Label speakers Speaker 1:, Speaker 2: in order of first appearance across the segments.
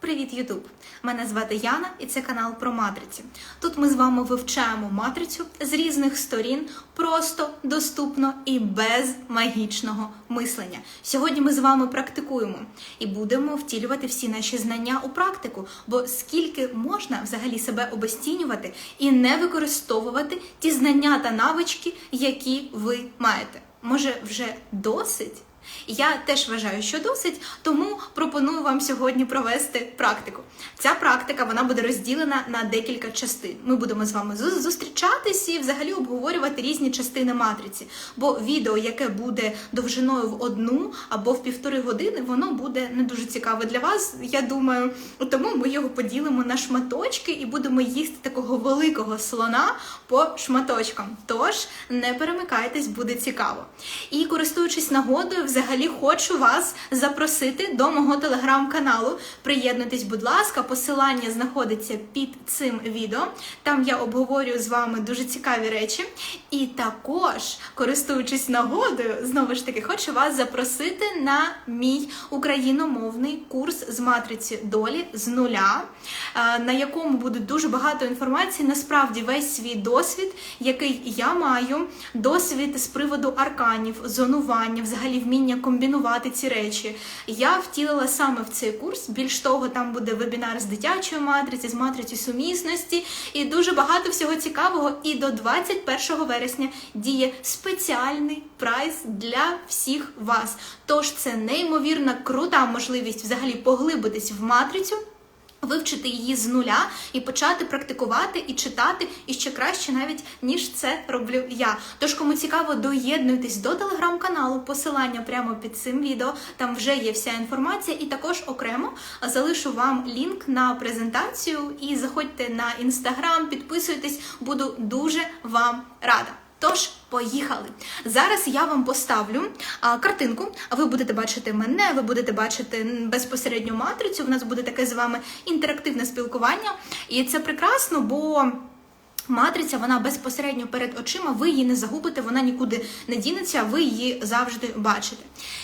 Speaker 1: Привіт, Ютуб! Мене звати Яна і це канал про матриці. Тут ми з вами вивчаємо матрицю з різних сторін, просто, доступно і без магічного мислення. Сьогодні ми з вами практикуємо і будемо втілювати всі наші знання у практику, бо скільки можна взагалі себе обесцінювати і не використовувати ті знання та навички, які ви маєте. Може, вже досить? Я теж вважаю, що досить, тому пропоную вам сьогодні провести практику. Ця практика вона буде розділена на декілька частин. Ми будемо з вами зу- зустрічатись і взагалі обговорювати різні частини матриці. Бо відео, яке буде довжиною в одну або в півтори години, воно буде не дуже цікаве для вас. Я думаю, тому ми його поділимо на шматочки і будемо їсти такого великого слона по шматочкам. Тож не перемикайтесь, буде цікаво. І користуючись нагодою, взагалі хочу вас запросити до мого телеграм-каналу. Приєднуйтесь, будь ласка, посилання знаходиться під цим відео. Там я обговорюю з вами дуже цікаві речі. І також, користуючись нагодою, знову ж таки, хочу вас запросити на мій україномовний курс з матриці долі з нуля, е, на якому буде дуже багато інформації. Насправді, весь свій досвід, який я маю, досвід з приводу арканів, зонування, взагалі вміння комбінувати ці речі. Я втілила саме в цей курс. Більш того, там буде вебінар з дитячої матриці, з матриці сумісності і дуже багато всього цікавого. І до 21 вересня діє спеціальний прайс для всіх вас. Тож це неймовірна крута можливість взагалі поглибитись в матрицю. Вивчити її з нуля і почати практикувати і читати, і ще краще навіть ніж це роблю я. Тож, кому цікаво, доєднуйтесь до телеграм-каналу, посилання прямо під цим відео. Там вже є вся інформація, і також окремо залишу вам лінк на презентацію. І заходьте на інстаграм, підписуйтесь, буду дуже вам рада. Тож, поїхали. Зараз я вам поставлю а, картинку. Ви будете бачити мене, ви будете бачити безпосередню матрицю. У нас буде таке з вами інтерактивне спілкування. І це прекрасно, бо. Матриця, вона безпосередньо перед очима, ви її не загубите, вона нікуди не дінеться, ви її завжди бачите.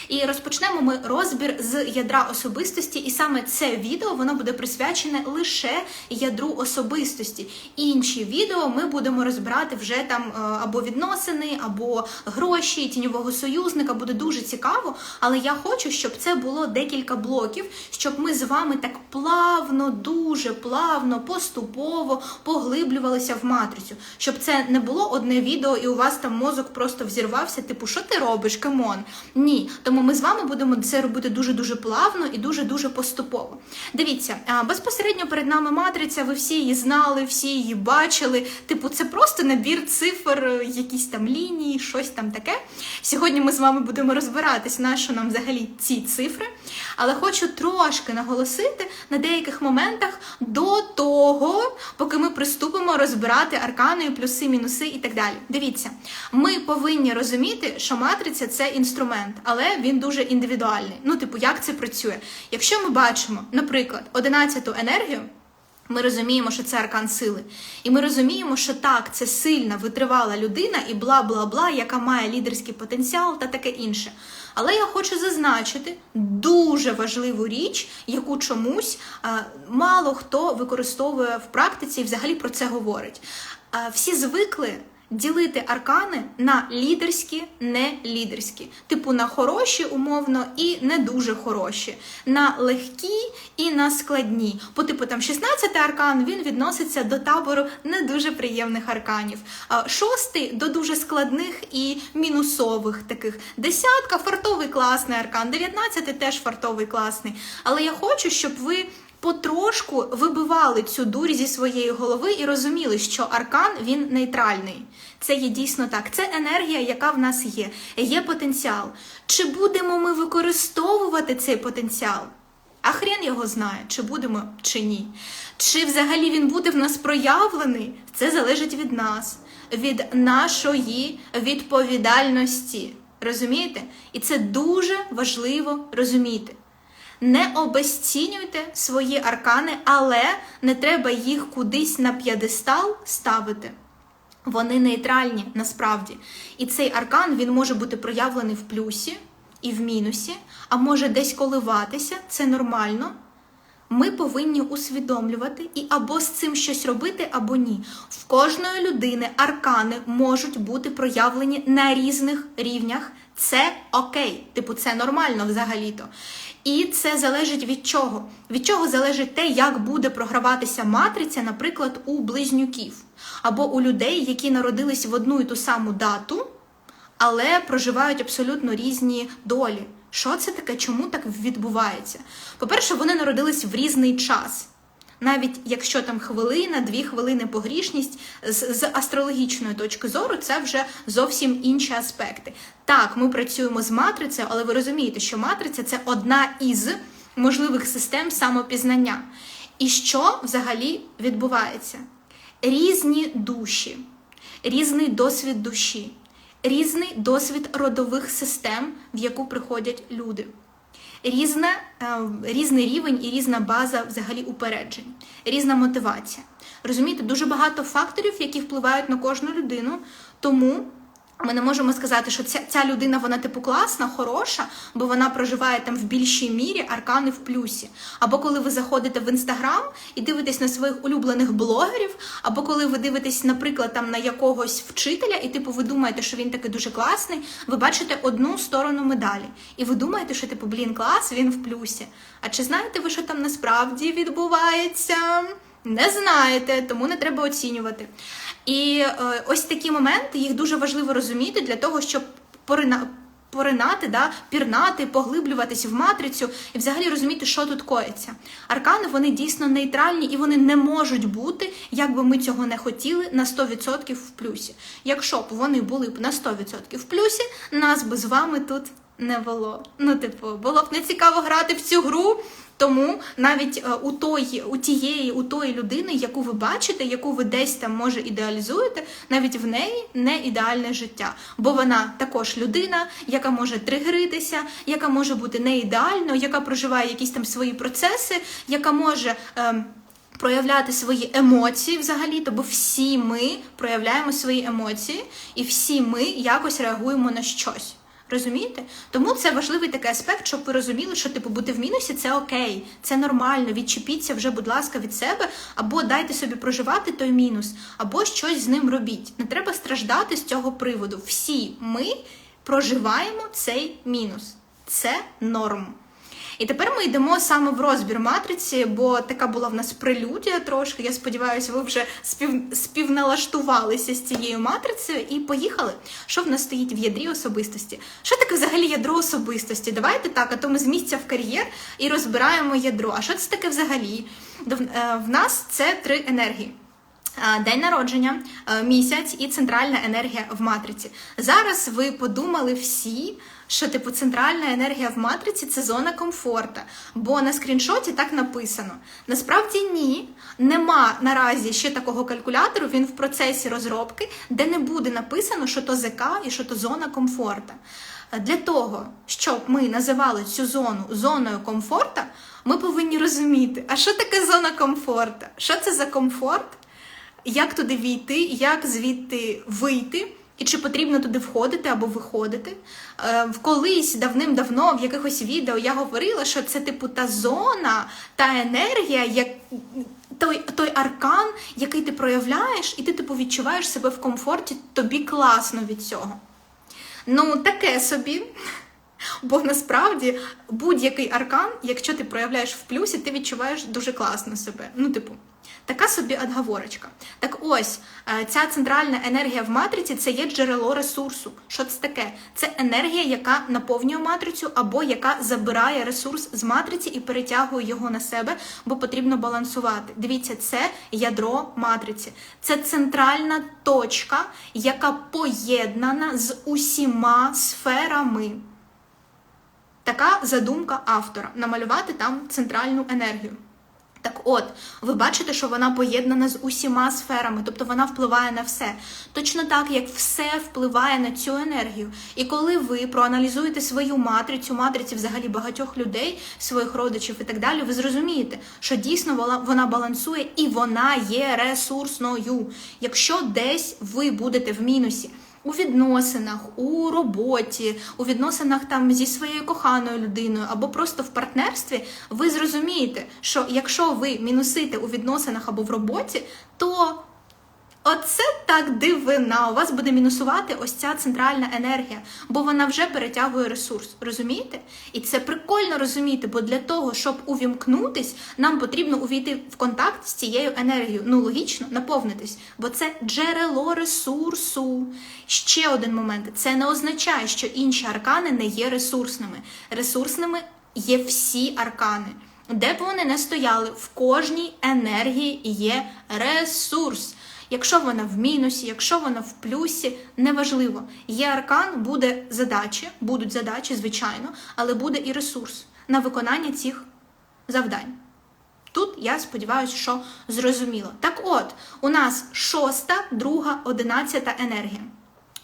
Speaker 1: І розпочнемо ми розбір з ядра особистості, і саме це відео воно буде присвячене лише ядру особистості. Інші відео ми будемо розбирати вже там е, або відносини, або гроші, тіньового союзника. Буде дуже цікаво, але я хочу, щоб це було декілька блоків, щоб ми з вами так плавно, дуже плавно, поступово поглиблювалися в матрицю, щоб це не було одне відео, і у вас там мозок просто взірвався, типу, що ти робиш, камон? Ні. Тому ми з вами будемо це робити дуже-дуже плавно і дуже-дуже поступово. Дивіться, безпосередньо перед нами матриця, ви всі її знали, всі її бачили. Типу, це просто набір цифр, е, якісь там лінії, щось там таке. Сьогодні ми з вами будемо розбиратись, на що нам взагалі ці цифри. Але хочу трошки наголосити на деяких моментах до того, поки ми приступимо розбирати аркани, плюси, мінуси і так далі. Дивіться, ми повинні розуміти, що матриця це інструмент, але він дуже індивідуальний. Ну, типу, як це працює? Якщо ми бачимо, наприклад, 11-ту енергію. Ми розуміємо, що це аркан сили. І ми розуміємо, що так, це сильна, витривала людина і бла бла бла, яка має лідерський потенціал та таке інше. Але я хочу зазначити дуже важливу річ, яку чомусь а, мало хто використовує в практиці і взагалі про це говорить. А, всі звикли ділити аркани на лідерські, не лідерські, типу на хороші, умовно, і не дуже хороші, на легкі і на складні. По типу там 16 аркан він відноситься до табору не дуже приємних арканів. Шостий до дуже складних і мінусових таких. Десятка фартовий класний аркан, 19 теж фартовий класний. Але я хочу, щоб ви потрошку вибивали цю дурь зі своєї голови і розуміли, що аркан він нейтральний. Це є дійсно так. Це енергія, яка в нас є. Є потенціал. Чи будемо ми використовувати цей потенціал? А хрен його знає, чи будемо, чи ні. Чи взагалі він буде в нас проявлений? Це залежить від нас, від нашої відповідальності. Розумієте? І це дуже важливо розуміти. Не обесцінюйте свої аркани, але не треба їх кудись на п'єдестал ставити. Вони нейтральні насправді. І цей аркан він може бути проявлений в плюсі і в мінусі, а може десь коливатися, це нормально. ми повинні усвідомлювати і або з цим щось робити, або ні. В кожної людини аркани можуть бути проявлені на різних рівнях. Це окей, типу, це нормально взагалі-то. І це залежить від чого? Від чого залежить те, як буде програватися матриця, наприклад, у близнюків, або у людей, які народились в одну і ту саму дату, але проживають абсолютно різні долі. Що це таке? Чому так відбувається? По-перше, вони народились в різний час. Навіть якщо там хвилина, дві хвилини погрішність, з, з астрологічної точки зору це вже зовсім інші аспекти. Так, ми працюємо з матрицею, але ви розумієте, що матриця це одна із можливих систем самопізнання. І що взагалі відбувається? Різні душі, різний досвід душі, різний досвід родових систем, в яку приходять люди різна, е, різний рівень і різна база взагалі упереджень, різна мотивація. Розумієте, дуже багато факторів, які впливають на кожну людину, тому. Ми не можемо сказати, що ця ця людина вона типу класна, хороша, бо вона проживає там в більшій мірі аркани в плюсі. Або коли ви заходите в інстаграм і дивитесь на своїх улюблених блогерів, або коли ви дивитесь, наприклад, там на якогось вчителя, і типу ви думаєте, що він такий дуже класний, ви бачите одну сторону медалі. І ви думаєте, що типу, блін, клас, він в плюсі. А чи знаєте ви, що там насправді відбувається? Не знаєте, тому не треба оцінювати. І е, ось такі моменти їх дуже важливо розуміти для того, щоб порина, поринати, да, пірнати, поглиблюватись в матрицю і взагалі розуміти, що тут коїться. Аркани вони дійсно нейтральні і вони не можуть бути, як би ми цього не хотіли, на 100% в плюсі. Якщо б вони були б на 100% в плюсі, нас би з вами тут не було. Ну, типу, було б не цікаво грати в цю гру. Тому навіть е, у тої, у тієї, у тої людини, яку ви бачите, яку ви десь там може ідеалізуєте, навіть в неї не ідеальне життя, бо вона також людина, яка може тригеритися, яка може бути не ідеальною, яка проживає якісь там свої процеси, яка може. Е, Проявляти свої емоції взагалі, то бо всі ми проявляємо свої емоції, і всі ми якось реагуємо на щось. Розумієте? Тому це важливий такий аспект, щоб ви розуміли, що типу бути в мінусі це окей, це нормально. Відчепіться вже, будь ласка, від себе, або дайте собі проживати той мінус, або щось з ним робіть. Не треба страждати з цього приводу. Всі ми проживаємо цей мінус. Це норм. І тепер ми йдемо саме в розбір матриці, бо така була в нас прелюдія трошки. Я сподіваюся, ви вже спів... співналаштувалися з цією матрицею і поїхали. Що в нас стоїть в ядрі особистості? Що таке взагалі ядро особистості? Давайте так, а то ми з місця в кар'єр і розбираємо ядро. А що це таке взагалі? Е, в нас це три енергії. День народження, місяць і центральна енергія в матриці. Зараз ви подумали всі, що типу центральна енергія в матриці це зона комфорту, бо на скріншоті так написано. Насправді ні, нема наразі ще такого калькулятору, він в процесі розробки, де не буде написано, що то ЗК і що то зона комфорту. Для того, щоб ми називали цю зону зоною комфорту, ми повинні розуміти, а що таке зона комфорту? Що це за комфорт? як туди війти, як звідти вийти, і чи потрібно туди входити або виходити. Е, колись давним-давно в якихось відео я говорила, що це типу та зона, та енергія, як той той аркан, який ти проявляєш, і ти типу відчуваєш себе в комфорті, тобі класно від цього. Ну, таке собі. Бо насправді будь-який аркан, якщо ти проявляєш в плюсі, ти відчуваєш дуже класно себе. Ну, типу. Така собі отговорочка. Так ось е, ця центральна енергія в матриці це є джерело ресурсу. Що це таке? Це енергія, яка наповнює матрицю, або яка забирає ресурс з матриці і перетягує його на себе, бо потрібно балансувати. Дивіться, це ядро матриці, це центральна точка, яка поєднана з усіма сферами. Така задумка автора намалювати там центральну енергію. Так от, ви бачите, що вона поєднана з усіма сферами, тобто вона впливає на все. Точно так, як все впливає на цю енергію. І коли ви проаналізуєте свою матрицю, матриці взагалі багатьох людей, своїх родичів і так далі, ви зрозумієте, що дійсно вона балансує і вона є ресурсною. Якщо десь ви будете в мінусі, у відносинах, у роботі, у відносинах там зі своєю коханою людиною або просто в партнерстві, ви зрозумієте, що якщо ви мінусите у відносинах або в роботі, то Оце так дивина. У вас буде мінусувати ось ця центральна енергія, бо вона вже перетягує ресурс. Розумієте? І це прикольно розуміти, бо для того, щоб увімкнутись, нам потрібно увійти в контакт з цією енергією. Ну, логічно, наповнитись, бо це джерело ресурсу. Ще один момент: це не означає, що інші аркани не є ресурсними. Ресурсними є всі аркани. Де б вони не стояли, в кожній енергії є ресурс. Якщо вона в мінусі, якщо вона в плюсі, неважливо. Є аркан, буде задачі, будуть задачі, звичайно, але буде і ресурс на виконання цих завдань. Тут я сподіваюся, що зрозуміло. Так от, у нас шоста, друга, одинадцята енергія.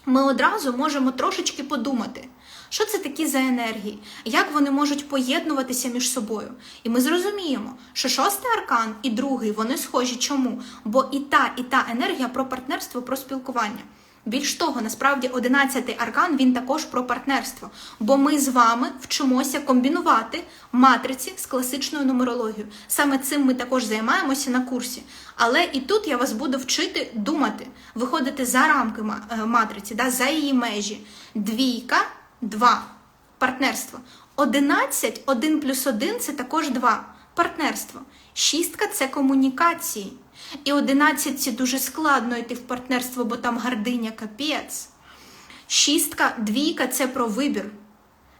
Speaker 1: Ми одразу можемо трошечки подумати, що це такі за енергії, як вони можуть поєднуватися між собою. І ми зрозуміємо, що шостий аркан і другий вони схожі. Чому? Бо і та, і та енергія про партнерство, про спілкування. Більш того, насправді, одинадцятий аркан він також про партнерство, бо ми з вами вчимося комбінувати матриці з класичною нумерологією. Саме цим ми також займаємося на курсі. Але і тут я вас буду вчити думати, виходити за рамки е, матриці, да, за її межі. Двійка, два. Партнерство. Одинадцять, один плюс один це також два. Партнерство. Шістка це комунікації. І одинадцятці дуже складно йти в партнерство, бо там гардиня капець. Шістка, двійка це про вибір.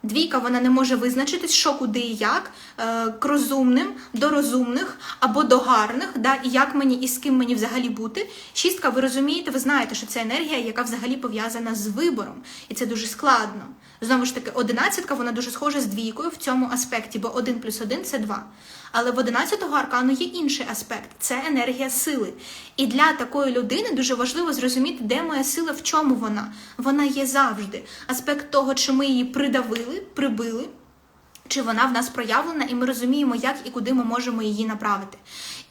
Speaker 1: Двійка вона не може визначитись, що куди і як, е, к розумним, до розумних або до гарних, да, і як мені і з ким мені взагалі бути. Шістка, ви розумієте, ви знаєте, що це енергія, яка взагалі пов'язана з вибором, і це дуже складно. Знову ж таки, одинадцятка вона дуже схожа з двійкою в цьому аспекті, бо один плюс один це два. Але в одинадцятого аркану є інший аспект це енергія сили. І для такої людини дуже важливо зрозуміти, де моя сила, в чому вона. Вона є завжди. Аспект того, чи ми її придавили, прибили. Чи вона в нас проявлена, і ми розуміємо, як і куди ми можемо її направити.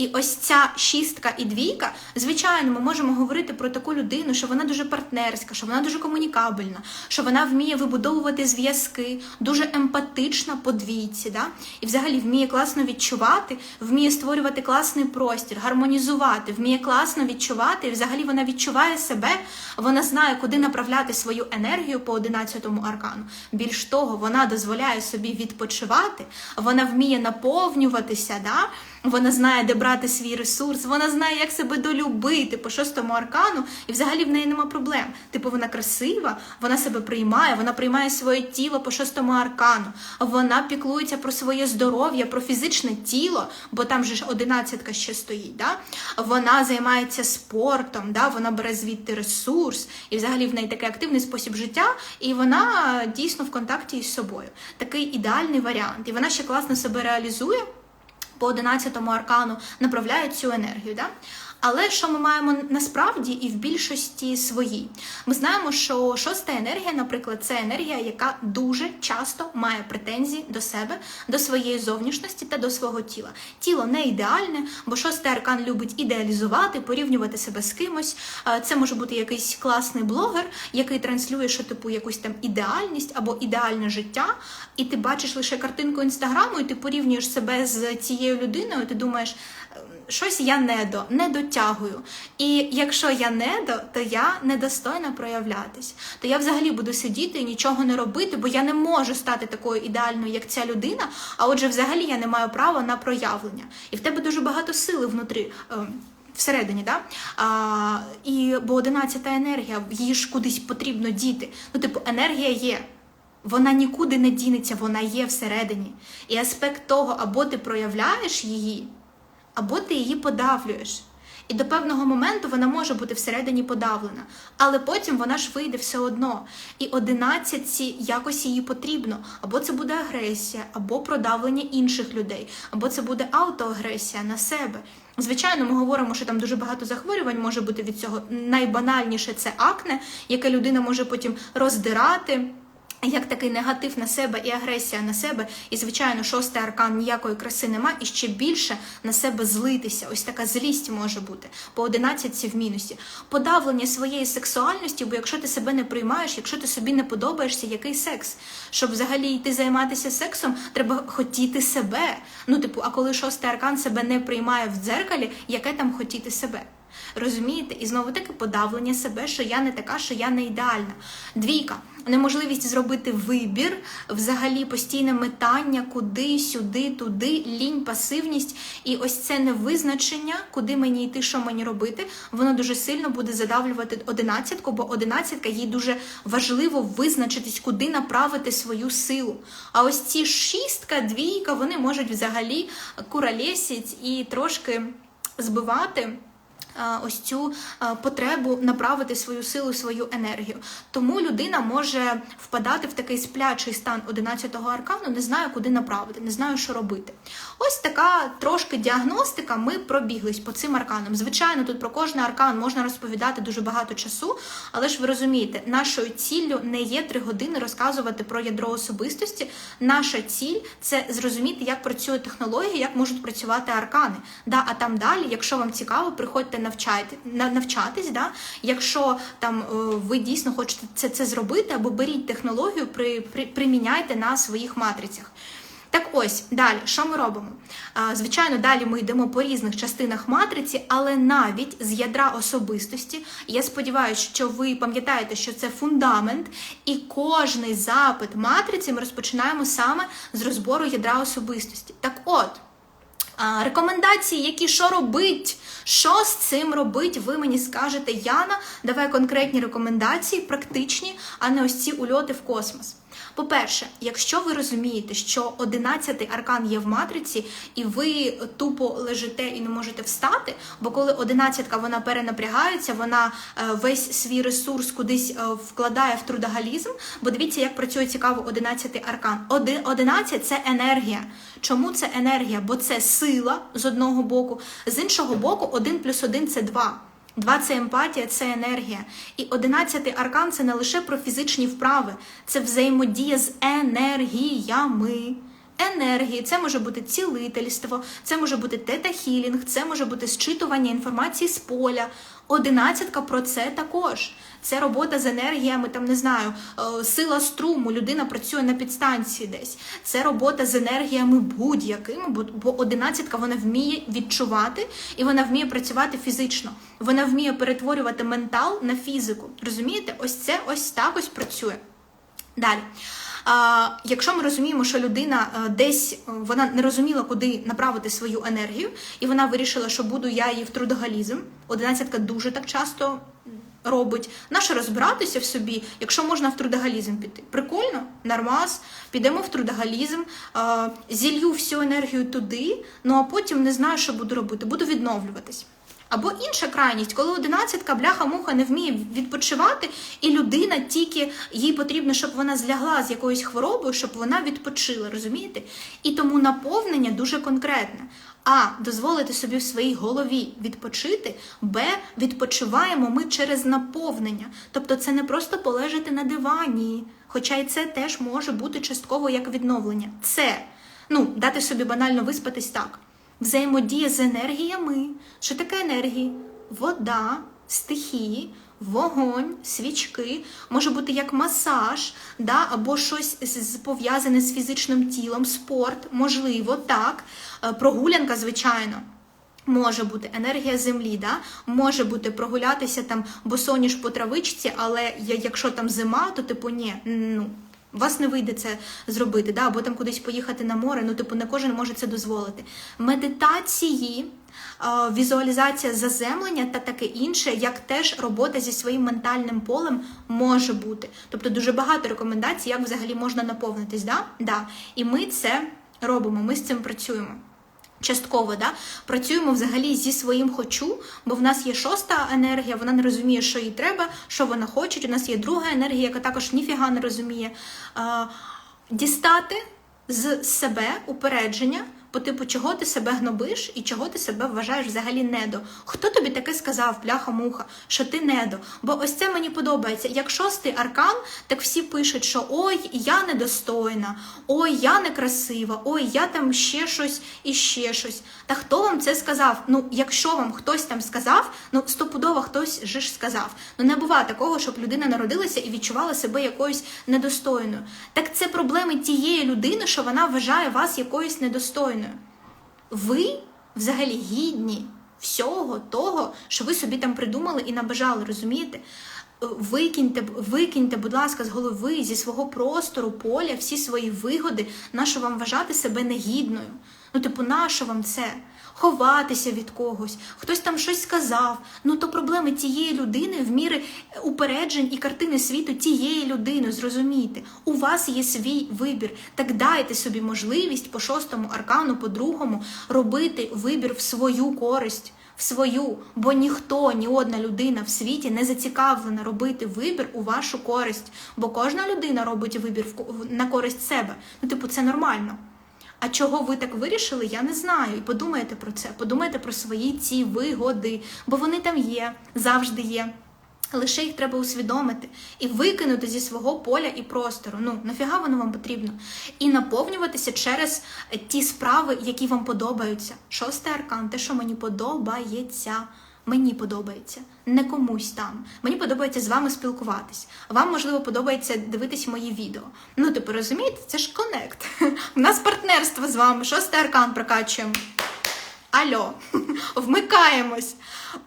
Speaker 1: І ось ця шістка і двійка, звичайно, ми можемо говорити про таку людину, що вона дуже партнерська, що вона дуже комунікабельна, що вона вміє вибудовувати зв'язки, дуже емпатична по двійці, да? і взагалі вміє класно відчувати, вміє створювати класний простір, гармонізувати, вміє класно відчувати, і взагалі вона відчуває себе, вона знає, куди направляти свою енергію по 11-му аркану. Більш того, вона дозволяє собі відпочивати, вона вміє наповнюватися, да? Вона знає, де брати свій ресурс, вона знає, як себе долюбити по шостому аркану, і взагалі в неї нема проблем. Типу, вона красива, вона себе приймає, вона приймає своє тіло по шостому аркану, вона піклується про своє здоров'я, про фізичне тіло, бо там же ж одинадцятка ще стоїть. Да? Вона займається спортом, да? вона бере звідти ресурс, і взагалі в неї такий активний спосіб життя, і вона е, дійсно в контакті із собою. Такий ідеальний варіант. І вона ще класно себе реалізує по 11-му аркану направляють цю енергію. Да? Але що ми маємо насправді і в більшості своїй? Ми знаємо, що шоста енергія, наприклад, це енергія, яка дуже часто має претензії до себе, до своєї зовнішності та до свого тіла. Тіло не ідеальне, бо шостий аркан любить ідеалізувати, порівнювати себе з кимось. Е, Це може бути якийсь класний блогер, який транслює, що типу якусь там ідеальність або ідеальне життя, і ти бачиш лише картинку інстаграму, і ти порівнюєш себе з цією людиною. Ти думаєш, «Ем, щось я недо, не дотягую. І якщо я недо, то я недостойна проявлятись. То я взагалі буду сидіти і нічого не робити, бо я не можу стати такою ідеальною, як ця людина. А отже, взагалі я не маю права на проявлення. І в тебе дуже багато сили внутрі. ем, Всередині, да? а, і бо одинадцята енергія, її ж кудись потрібно діти. Ну, типу, енергія є. Вона нікуди не дінеться, вона є всередині. І аспект того, або ти проявляєш її, або ти її подавлюєш. І до певного моменту вона може бути всередині подавлена, але потім вона ж вийде все одно. І одинадцятці якось її потрібно. Або це буде агресія, або продавлення інших людей, або це буде аутоагресія на себе. Звичайно, ми говоримо, що там дуже багато захворювань може бути від цього. Найбанальніше це акне, яке людина може потім роздирати як такий негатив на себе і агресія на себе, і, звичайно, шостий аркан ніякої краси нема, і ще більше на себе злитися. Ось така злість може бути. По 11 в мінусі. Подавлення своєї сексуальності, бо якщо ти себе не приймаєш, якщо ти собі не подобаєшся, який секс? Щоб взагалі йти займатися сексом, треба хотіти себе. Ну, типу, а коли шостий аркан себе не приймає в дзеркалі, яке там хотіти себе? Розумієте? І знову таки подавлення себе, що я не така, що я не ідеальна. Двійка. Неможливість зробити вибір, взагалі постійне метання, куди, сюди, туди, лінь, пасивність. І ось це невизначення, куди мені йти, що мені робити, воно дуже сильно буде задавлювати одинадцятку, бо одинадцятка їй дуже важливо визначитись, куди направити свою силу. А ось ці шістка, двійка, вони можуть взагалі куралєсіть і трошки збивати ось цю потребу направити свою силу, свою енергію. Тому людина може впадати в такий сплячий стан 11-го аркану, не знаю, куди направити, не знаю, що робити. Ось така трошки діагностика. Ми пробіглись по цим арканам. Звичайно, тут про кожний аркан можна розповідати дуже багато часу, але ж ви розумієте, нашою ціллю не є три години розказувати про ядро особистості. Наша ціль це зрозуміти, як працює технологія, як можуть працювати аркани. Да, А там далі, якщо вам цікаво, приходьте навчайте, навчатись, да? якщо там е, ви дійсно хочете це це зробити, або беріть технологію, при, при, приміняйте на своїх матрицях. Так ось далі, що ми робимо? Звичайно, далі ми йдемо по різних частинах матриці, але навіть з ядра особистості, я сподіваюся, що ви пам'ятаєте, що це фундамент, і кожний запит матриці ми розпочинаємо саме з розбору ядра особистості. Так от. Рекомендації, які що робить, що з цим робить, ви мені скажете, Яна, давай конкретні рекомендації, практичні, а не ось ці ульоти в космос. По-перше, якщо ви розумієте, що 11-й аркан є в матриці, і ви тупо лежите і не можете встати, бо коли 11-ка вона перенапрягається, вона е, весь свій ресурс кудись е, вкладає в трудогалізм, бо дивіться, як працює цікаво 11-й аркан. 11 – це енергія. Чому це енергія? Бо це сила з одного боку, з іншого боку, 1 плюс 1 – це 2. Два це емпатія, це енергія. І одинадцятий аркан це не лише про фізичні вправи, це взаємодія з енергіями. Енергії, це може бути цілительство, це може бути тета-хілінг, це може бути зчитування інформації з поля. Одинадцятка про це також. Це робота з енергіями, там не знаю, е, сила струму, людина працює на підстанції десь. Це робота з енергіями будь-якими, бо одинадцятка вона вміє відчувати і вона вміє працювати фізично. Вона вміє перетворювати ментал на фізику. Розумієте? Ось це ось так ось працює. Далі. Якщо ми розуміємо, що людина е, десь е, вона не розуміла, куди направити свою енергію, і вона вирішила, що буду я її в трудогалізм. Одинадцятка дуже так часто робить. Наше розбиратися в собі, якщо можна в трудогалізм піти. Прикольно, нормас, підемо в трудогалізм, а, зілью всю енергію туди, ну а потім не знаю, що буду робити, буду відновлюватись. Або інша крайність, коли одинадцятка бляха-муха не вміє відпочивати, і людина тільки їй потрібно, щоб вона злягла з якоюсь хворобою, щоб вона відпочила, розумієте? І тому наповнення дуже конкретне. А дозволити собі в своїй голові відпочити, Б. Відпочиваємо ми через наповнення. Тобто це не просто полежати на дивані, хоча і це теж може бути частково як відновлення. Це ну, дати собі банально виспатись так взаємодія з енергіями. Що таке енергії? Вода, стихії, вогонь, свічки, може бути як масаж, да, або щось пов'язане з фізичним тілом, спорт, можливо, так, е, прогулянка, звичайно. Може бути енергія землі, да? може бути прогулятися там босоніж по травичці, але якщо там зима, то типу ні, ну у вас не вийде це зробити, да? або там кудись поїхати на море, ну, типу, не кожен може це дозволити. Медитації, візуалізація заземлення та таке інше, як теж робота зі своїм ментальним полем може бути. Тобто дуже багато рекомендацій, як взагалі можна наповнитись. Да? Да. І ми це робимо, ми з цим працюємо. Частково да, працюємо взагалі зі своїм хочу, бо в нас є шоста енергія, вона не розуміє, що їй треба, що вона хоче. У нас є друга енергія, яка також ніфіга не розуміє. Дістати з себе упередження По типу, чого ти себе гнобиш і чого ти себе вважаєш взагалі недо? Хто тобі таке сказав, бляха-муха, що ти недо? Бо ось це мені подобається. Як шостий аркан, так всі пишуть, що ой, я недостойна, ой, я некрасива, ой, я там ще щось і ще щось. Та хто вам це сказав? Ну, якщо вам хтось там сказав, ну стопудово хтось же ж сказав. Ну не буває такого, щоб людина народилася і відчувала себе якоюсь недостойною. Так це проблеми тієї людини, що вона вважає вас якоюсь недостойною. Ви взагалі гідні всього того, що ви собі там придумали і набажали, розумієте? Викиньте, викиньте, будь ласка, з голови зі свого простору, поля, всі свої вигоди, на що вам вважати себе негідною. Ну, типу, на що вам це? Ховатися від когось, хтось там щось сказав. Ну то проблеми тієї людини в міри упереджень і картини світу тієї людини, зрозумійте. У вас є свій вибір. Так дайте собі можливість по шостому аркану, по другому робити вибір в свою користь. В свою, бо ніхто, ні одна людина в світі не зацікавлена робити вибір у вашу користь, бо кожна людина робить вибір на користь себе. Ну, типу, це нормально. А чого ви так вирішили, я не знаю. І подумайте про це, подумайте про свої ці вигоди, бо вони там є, завжди є. Лише їх треба усвідомити і викинути зі свого поля і простору. Ну, нафіга воно вам потрібно? І наповнюватися через ті справи, які вам подобаються. Шостий аркан, те, що мені подобається. Мені подобається, не комусь там. Мені подобається з вами спілкуватись. Вам, можливо, подобається дивитись мої відео. Ну, типу, розумієте, це ж конект. У нас партнерство з вами. Шостий аркан прокачуємо. Альо, вмикаємось.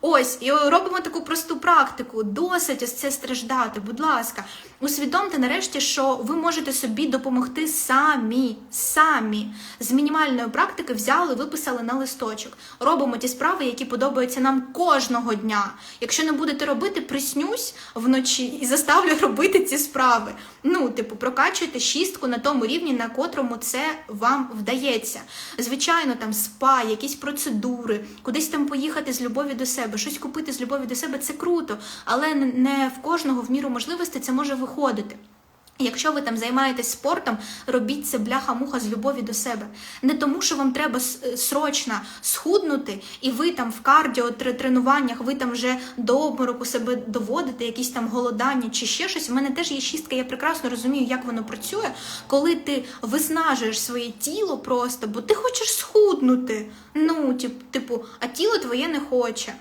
Speaker 1: Ось, і робимо таку просту практику. Досить ось це страждати, будь ласка. Усвідомте нарешті, що ви можете собі допомогти самі, самі. З мінімальної практики взяли, виписали на листочок. Робимо ті справи, які подобаються нам кожного дня. Якщо не будете робити, приснюсь вночі і заставлю робити ці справи. Ну, типу, прокачуйте шістку на тому рівні, на котрому це вам вдається. Звичайно, там спа, якісь процедури, кудись там поїхати з любові до себе, щось купити з любові до себе це круто, але не в кожного в міру можливості це може виходити. Якщо ви там займаєтесь спортом, робіть це бляха-муха з любові до себе. Не тому, що вам треба срочно схуднути, і ви там в кардіо тренуваннях, ви там вже до обмороку себе доводите, якісь там голодання чи ще щось. У мене теж є шістка, я прекрасно розумію, як воно працює, коли ти виснажуєш своє тіло просто, бо ти хочеш схуднути. Ну, типу, а тіло твоє не хоче.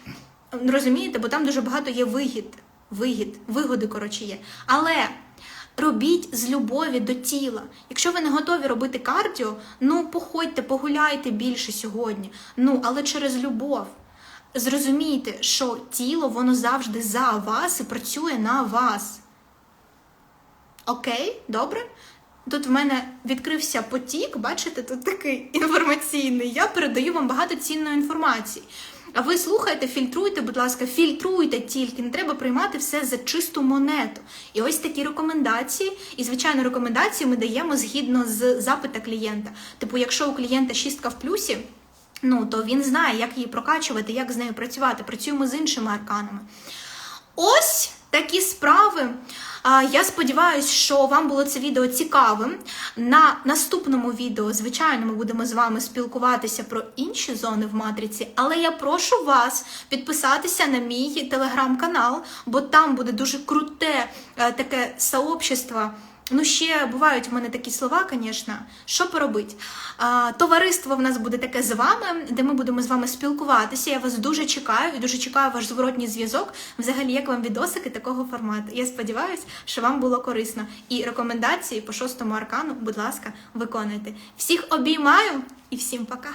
Speaker 1: Розумієте, бо там дуже багато є вигід, вигід, вигоди, коротше, є. Але. Робіть з любові до тіла. Якщо ви не готові робити кардіо, ну походьте, погуляйте більше сьогодні. Ну, але через любов. Зрозумійте, що тіло воно завжди за вас і працює на вас. Окей, добре? Тут в мене відкрився потік, бачите, тут такий інформаційний. Я передаю вам багато цінної інформації. А ви слухайте, фільтруйте, будь ласка, фільтруйте тільки, не треба приймати все за чисту монету. І ось такі рекомендації. І, звичайно, рекомендації ми даємо згідно з запита клієнта. Типу, якщо у клієнта шістка в плюсі, ну то він знає, як її прокачувати, як з нею працювати. Працюємо з іншими арканами. Ось такі справи. Я сподіваюся, що вам було це відео цікавим. На наступному відео, звичайно, ми будемо з вами спілкуватися про інші зони в матриці, але я прошу вас підписатися на мій телеграм-канал, бо там буде дуже круте е, таке сообщество. Ну, ще бувають в мене такі слова, звісно. Що поробить? Товариство в нас буде таке з вами, де ми будемо з вами спілкуватися. Я вас дуже чекаю і дуже чекаю ваш зворотній зв'язок. Взагалі, як вам відосики такого формату. Я сподіваюся, що вам було корисно. І рекомендації по шостому аркану, будь ласка, виконуйте. Всіх обіймаю і всім пока!